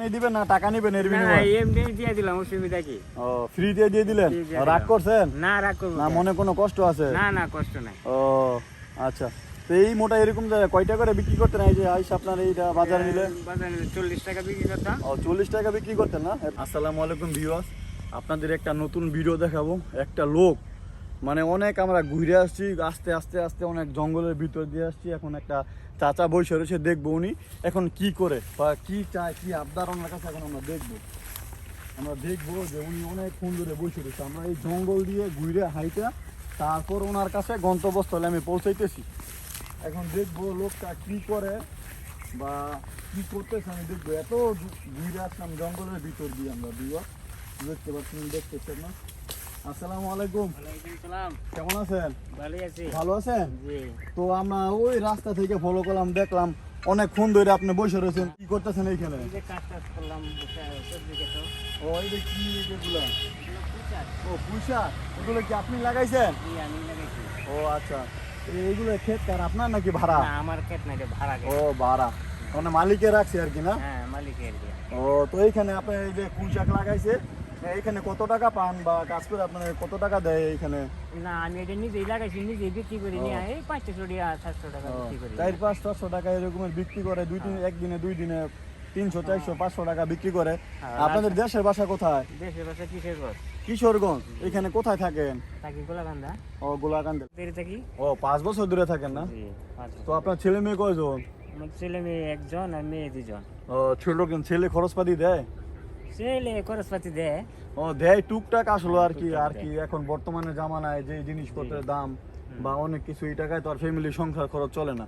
আপনি দিবেন না? টাকা নিবেন এর না বিনিময়ে? এমনি দিয়ে দিলাম অসুবিধা কি ও ফ্রি দিয়ে দিয়ে দিলেন? Free দিয়ে ও, রাগ করছেন? না রাগ করব না মনে কোনো কষ্ট আছে? না না কষ্ট নাই। ও আচ্ছা। তো এই মোটা এরকম যে কয়টা করে বিক্রি করতেন? এই যে আইস আপনার এইটা বাজার নিলে বাজারে চল্লিশ টাকা বিক্রি করতাম। ও চল্লিশ টাকা বিক্রি করতেন না? আসসালামু আলাইকুম ভিউয়ার্স। আপনাদের একটা নতুন ভিডিও দেখাবো। একটা লোক মানে অনেক আমরা ঘুরে আসছি, আস্তে আস্তে আস্তে অনেক জঙ্গলের ভিতর দিয়ে আসছি। এখন একটা চাচা বসে রয়েছে, দেখব উনি। এখন কি করে বা কি চায়, কি আবদার ওনার কাছে এখন আমরা দেখব। আমরা দেখব যে উনি অনেক সুন্দরে বসে রয়েছে। আমরা এই জঙ্গল দিয়ে ঘুরে হাইটা, তারপর ওনার কাছে গন্তব্যস্থলে আমি পৌঁছাইতেছি। এখন দেখব লোকটা কি করে বা কি করতেছে আমি দেখব। এত ঘুরে আসলাম জঙ্গলের ভিতর দিয়ে আমরা দুয়া দেখতে পাচ্ছেন দেখতেছেন না? আসসালামু আলাইকুম। সালাম। কেমন আছেন? ভালো আছেন? তো আমরা ওই রাস্তা থেকে ফলো করলাম দেখলাম অনেকক্ষণ ধরে আপনি বসে রয়েছেন। কি করতেছেন এইখানে? ও এই যে কি এগুলো? ও পুঁইশাক? এগুলো কি আপনি লাগাইছেন। ও আচ্ছা। এইগুলো ক্ষেত কার? আপনার নাকি ভাড়া? আমার ক্ষেত এটা ভাড়া ও ভাড়া। মানে মালিকে রাখছে আর কি না? হ্যাঁ, মালিকের ও তো এইখানে আপনি এই যে পুঁইশাক লাগাইছে এইখানে কত টাকা পান বা কাজ করে আপনার কত টাকা দেয় এইখানে না, আমি এটা নিজেই লাগাইছি, নিজেই বিক্রি করি। নিয়ে, এই পাঁচশো টাকা, সাতশো টাকা বিক্রি করি। চার পাঁচ পাঁচশো টাকা এরকমের বিক্রি করে দুই দিন একদিনে দুই দিনে তিনশো চারশো পাঁচশো টাকা বিক্রি করে। হ্যাঁ, আপনাদের দেশের বাসা কোথায়? দেশের বাসা ঘর? কিশোরগঞ্জ এখানে কোথায় থাকেন? থাকি গোলাকান্দা। ও গোলাকান্দে। দেরি থাকি? ও পাঁচ বছর দূরে থাকেন না? তো আপনার ছেলে মেয়ে কয়জন? আমার ছেলে মেয়ে একজন আর মেয়ে দুজন। ও ছোট ছেলে খরচপাতি দেয়? ছেলে খরচপাতি দেয়। ও দেয় টুকটাক আসলো আর কি আর কি এখন বর্তমানে জামানায় যে জিনিসপত্রের দাম বা অনেক কিছু এই টাকায় তো আর ফ্যামিলি সংসার খরচ চলে না।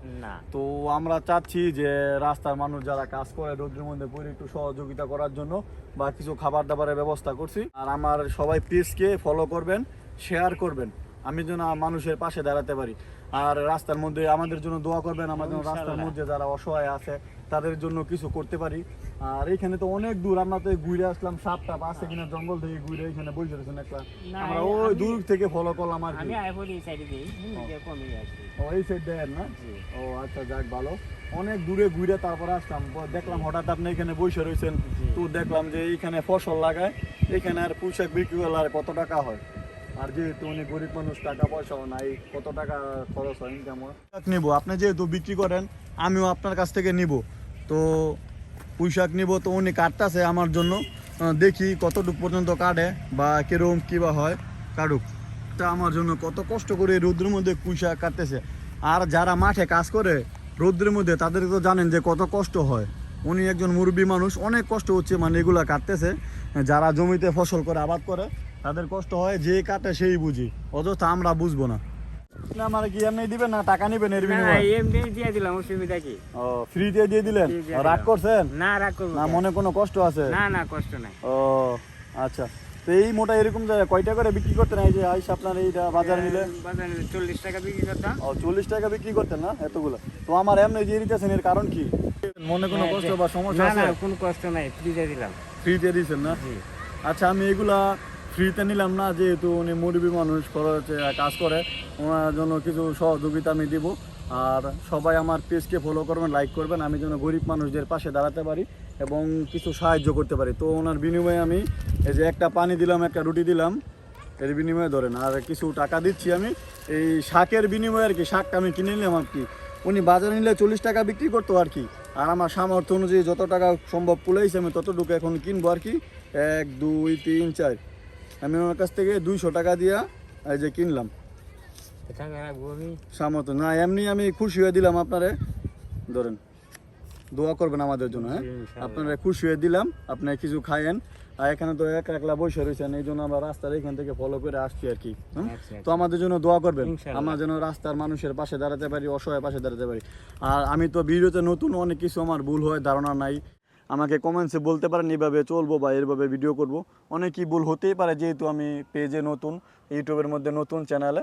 তো আমরা চাচ্ছি যে রাস্তার মানুষ যারা কাজ করে রোদ্রের মধ্যে পড়ে একটু সহযোগিতা করার জন্য বা কিছু খাবার দাবারের ব্যবস্থা করছি। আর আমার সবাই পেজকে ফলো করবেন শেয়ার করবেন। আমি যেন মানুষের পাশে দাঁড়াতে পারি। আর রাস্তার মধ্যে আমাদের জন্য দোয়া করবেন জন্য রাস্তার মধ্যে যারা অসহায় আছে তাদের জন্য কিছু করতে পারি। আর এখানে তো অনেক দূর আমরা তো ঘুরে আসলাম সাতটা পাঁচটা কিনা জঙ্গল থেকে ঘুরে এখানে বসে রয়েছেন একটা। আমরা ওই দূর থেকে ফলো করলাম আর আমি এই সাইডে দিই ও। এই সাইড দেন না? ও আচ্ছা যাক ভালো। অনেক দূরে ঘুরে তারপর আসলাম। দেখলাম হঠাৎ আপনি এখানে বসে রয়েছেন। তো দেখলাম যে এইখানে ফসল লাগায়। এখানে আর পোশাক বিক্রি করলে আর কত টাকা হয়? আর যেহেতু উনি গরিব মানুষ টাকা পয়সাও নাই কত টাকা খরচ হয় ইনকাম নিব। আপনি যেহেতু বিক্রি করেন আমিও আপনার কাছ থেকে নিব। তো পুঁইশাক নিব তো উনি কাটতেছে আমার জন্য। দেখি কতটুকু পর্যন্ত কাটে বা কীরকম কী বা হয়, কাটুক। তা আমার জন্য কত কষ্ট করে রৌদ্রের মধ্যে পুঁইশাক কাটতেছে। আর যারা মাঠে কাজ করে রৌদ্রের মধ্যে, তাদের তো জানেন যে কত কষ্ট হয়। উনি একজন মুরব্বী মানুষ, অনেক কষ্ট হচ্ছে মানে এগুলা কাটতেছে। যারা জমিতে ফসল করে, আবাদ করে, তাদের কষ্ট হয়, যে কাটে সেই বুঝি। অযথা আমরা বুঝব না। না মানে কি এমনি দিবেন না? টাকা নিবেন এর না এমনি দিয়ে দিলাম অসুবিধা কি? ও ফ্রিতে দিয়ে দিলেন? রাগ করছেন? না রাগ করব না মনে কোনো কষ্ট আছে? না না কষ্ট নাই। ও আচ্ছা। তো এই মোটা এরকম কয়টা করে বিক্রি করতেন? এই যে আইস আপনার এইটা বাজার নিলে? বাজারে চল্লিশ টাকা বিক্রি করতাম। ও চল্লিশ টাকা বিক্রি করতেন না এতগুলো? তো আমার এমনি দিয়ে দিতেছেন এর কারণ কি? মনে কোনো কষ্ট বা সমস্যা না আছে? না কোনো কষ্ট নাই ফ্রি দিয়ে দিলাম। দিয়েছেন না? আচ্ছা আমি এগুলা ফ্রিতে নিলাম না, যেহেতু উনি মুরব্বী মানুষ, খরচ কাজ করে, ওনার জন্য কিছু সহযোগিতা আমি দিব। আর সবাই আমার পেজকে ফলো করবেন লাইক করবেন, আমি যেন গরিব মানুষদের পাশে দাঁড়াতে পারি এবং কিছু সাহায্য করতে পারি। তো ওনার বিনিময়ে আমি এই যে একটা পানি দিলাম, একটা রুটি দিলাম, এর বিনিময়ে ধরেন, আর কিছু টাকা দিচ্ছি আমি, এই শাকের বিনিময়ে আর কি, শাকটা আমি কিনে নিলাম আর কি। উনি বাজারে নিলে চল্লিশ টাকা বিক্রি করতো আর কি। আর আমার সামর্থ্য অনুযায়ী যত টাকা সম্ভব কুলাইছে আমি ততটুকু এখন কিনবো আর কি। এক, দুই, তিন, চার। আমি ওনার কাছ থেকে দুইশো টাকা দিয়া এই যে কিনলাম। সামর্থ্য না এমনি আমি খুশি হয়ে দিলাম আপনারে। ধরেন দোয়া করবেন আমাদের জন্য হ্যাঁ? আপনারা খুশি হয়ে দিলাম আপনি কিছু খায়েন। আর এখানে তো এক একলা বসে রয়েছেন এই জন্য আমরা রাস্তার এখান থেকে ফলো করে আসছি আর কি হুম? আচ্ছা, তো আমাদের জন্য দোয়া করবেন। আমরা যেন রাস্তার মানুষের পাশে দাঁড়াতে পারি অসহায় পাশে দাঁড়াতে পারি। আর আমি তো ভিডিওতে নতুন অনেক কিছু আমার ভুল হয় ধারণা নাই। আমাকে কমেন্টসে বলতে পারেন এইভাবে চলবো বা এরভাবে ভিডিও করব। অনেকই ভুল হতেই পারে যেহেতু আমি পেজে নতুন ইউটিউবের মধ্যে নতুন চ্যানেলে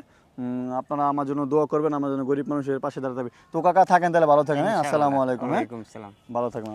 আপনারা আমার জন্য দোয়া করবেন আমার জন্য গরিব মানুষের পাশে দাঁড়াতে হবে। তো কাকা থাকেন তাহলে ভালো থাকেন হ্যাঁ। আসসালামু আলাইকুম হ্যাঁ? ভালো থাকবেন